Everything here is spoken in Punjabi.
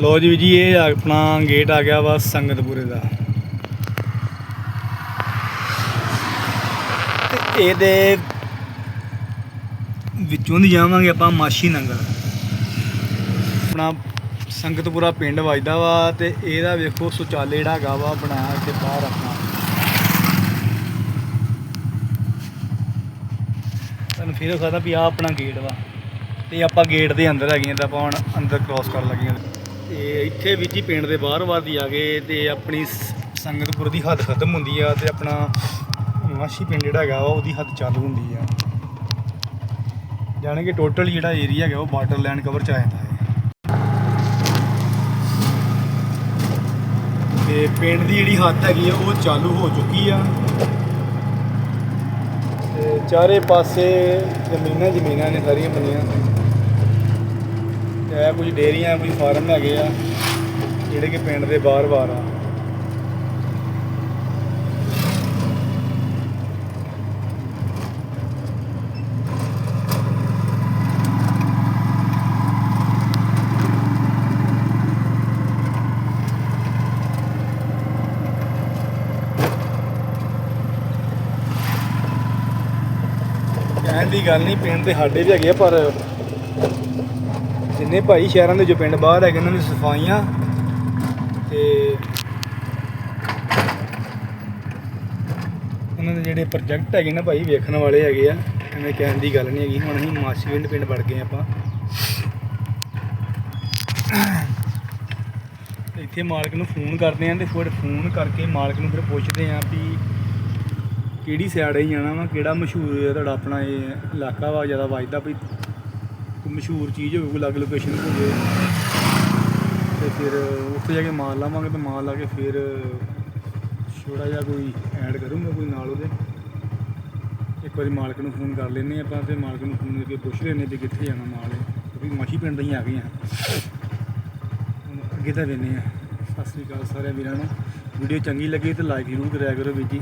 ਲੋ ਜੀ ਜੀ, ਇਹ ਆਪਣਾ ਗੇਟ ਆ ਗਿਆ ਵਾ ਸੰਗਤਪੁਰੇ ਦਾ। ਤੇ ਇਹਦੇ ਵਿੱਚੋਂ ਦੀ ਜਾਵਾਂਗੇ ਆਪਾਂ ਮਾਸ਼ੀ ਨੰਗਲ ਆਪਣਾ ਸੰਗਤਪੁਰਾ ਪਿੰਡ ਵੱਜਦਾ ਵਾ ਤੇ ਇਹਦਾ ਵੇਖੋ ਸੁਚਾਲੇ ਜਿਹੜਾ ਹੈਗਾ ਵਾ ਬਣਾਇਆ ਇੱਥੇ ਬਾਹਰ ਆਪਣਾ। ਤੁਹਾਨੂੰ ਫਿਰ ਖਾਦਾ ਵੀ ਆ ਆਪਣਾ ਗੇਟ ਵਾ। ਤੇ ਆਪਾਂ ਗੇਟ ਦੇ ਅੰਦਰ ਹੈਗੇ ਆ ਤਾਂ ਆਪਾਂ ਹੁਣ ਅੰਦਰ ਕ੍ਰਾਸ ਕਰਨ ਲੱਗੇ ਆ। ਤੇ ਇੱਥੇ ਵਿੱਚ ਹੀ ਪਿੰਡ ਦੇ ਬਾਹਰ ਬਾਹਰ ਦੀ ਆ ਗਏ ਤੇ ਆਪਣੀ ਸੰਗਤਪੁਰ ਦੀ ਹੱਦ ਖਤਮ ਹੁੰਦੀ ਆ ਤੇ ਆਪਣਾ ਮਾਸ਼ੀ ਪਿੰਡ ਜਿਹੜਾ ਹੈਗਾ ਵਾ ਉਹਦੀ ਹੱਦ ਚਾਲੂ ਹੁੰਦੀ ਆ। ਜਾਣੇ ਕਿ ਟੋਟਲ ਜਿਹੜਾ ਏਰੀਆ ਹੈਗਾ ਉਹ ਬਾਰਡਰ ਲੈਂਡ ਕਵਰ ਚ ਆ ਜਾਂਦਾ ਹੈ। ਤੇ ਪਿੰਡ ਦੀ ਜਿਹੜੀ ਹੱਦ ਹੈਗੀ ਆ ਉਹ ਚਾਲੂ ਹੋ ਚੁੱਕੀ ਆ। ਤੇ ਚਾਰੇ ਪਾਸੇ ਜ਼ਮੀਨਾਂ ਜ਼ਮੀਨਾਂ ਨੇ ਸਾਰੀਆਂ ਬਣੀਆਂ। ਤੇ ਇਹ ਕੁਝ ਡੇਰੀਆਂ ਕੋਈ ਫਾਰਮ ਹੈਗੇ ਆ, ਜਿਹੜੇ ਕਿ ਪਿੰਡ ਦੇ ਬਾਹਰ-ਬਾਹਰ ਆ। ਕਹਿਣ ਦੀ ਗੱਲ ਨਹੀਂ, ਪਿੰਡ ਦੇ ਸਾਡੇ ਵੀ ਹੈਗੇ ਆ, ਪਰ ਜਿੰਨੇ ਭਾਈ ਸ਼ਹਿਰਾਂ ਦੇ ਜੋ ਪਿੰਡ ਬਾਹਰ ਹੈਗੇ, ਉਹਨਾਂ ਦੀ ਸਫਾਈਆਂ ਤੇ ਉਹਨਾਂ ਦੇ ਜਿਹੜੇ ਪ੍ਰੋਜੈਕਟ ਹੈਗੇ ਨਾ ਭਾਈ, ਵੇਖਣ ਵਾਲੇ ਹੈਗੇ ਆ, ਐਵੇਂ ਕਹਿਣ ਦੀ ਗੱਲ ਨਹੀਂ ਹੈਗੀ। ਹੁਣ ਅਸੀਂ ਮਾਸੀਵਿੰਡ ਪਿੰਡ ਵੜ ਗਏ ਆਪਾਂ। ਇੱਥੇ ਮਾਲਕ ਨੂੰ ਫੋਨ ਕਰਦੇ ਆਂ ਤੇ ਫਿਰ ਫੋਨ ਕਰਕੇ ਮਾਲਕ ਨੂੰ ਫਿਰ ਪੁੱਛਦੇ ਆਂ ਵੀ ਕਿਹੜੀ ਸਾਈਡ ਹੀ ਜਾਣਾ ਵਾ, ਕਿਹੜਾ ਮਸ਼ਹੂਰ ਹੈ ਤੁਹਾਡਾ ਆਪਣਾ ਇਹ ਇਲਾਕਾ ਵਾ, ਜ਼ਿਆਦਾ ਵੱਜਦਾ ਵੀ ਮਸ਼ਹੂਰ ਚੀਜ਼ ਹੋਵੇ, ਕੋਈ ਅਲੱਗ ਲੋਕੇਸ਼ਨ ਹੋਵੇ, ਤੇ ਫਿਰ ਉੱਥੇ ਜਾ ਕੇ ਮਾਲ ਲਾਵਾਂਗੇ ਤੇ ਮਾਲ ਲਾ ਕੇ ਫਿਰ ਛੋੜਾ ਜਿਹਾ ਕੋਈ ਐਡ ਕਰੂੰਗਾ ਕੋਈ ਨਾਲ ਉਹਦੇ। ਇੱਕ ਵਾਰੀ ਮਾਲਕ ਨੂੰ ਫੋਨ ਕਰ ਲੈਨੇ ਆਪਾਂ ਤੇ ਮਾਲਕ ਨੂੰ ਫੋਨ ਕਰਕੇ ਪੁੱਛ ਲੈਨੇ ਵੀ ਕਿੱਥੇ ਜਾਣਾ ਮਾਲ ਕਿਉਂਕਿ ਮਾਛੀ ਪਿੰਡ ਦਾ ਹੀ ਆ ਗਏ ਆ। ਹੁਣ ਅੱਗੇ ਤਾਂ ਵੇਨੇ ਆ ਸਤਿ ਸ੍ਰੀ ਅਕਾਲ ਸਾਰੇ ਵੀਰਾਂ ਨੂੰ। ਵੀਡੀਓ ਚੰਗੀ ਲੱਗੀ ਤੇ ਲਾਈਕ ਜ਼ਰੂਰ ਕਰਿਆ ਕਰੋ ਵੀਰ ਜੀ।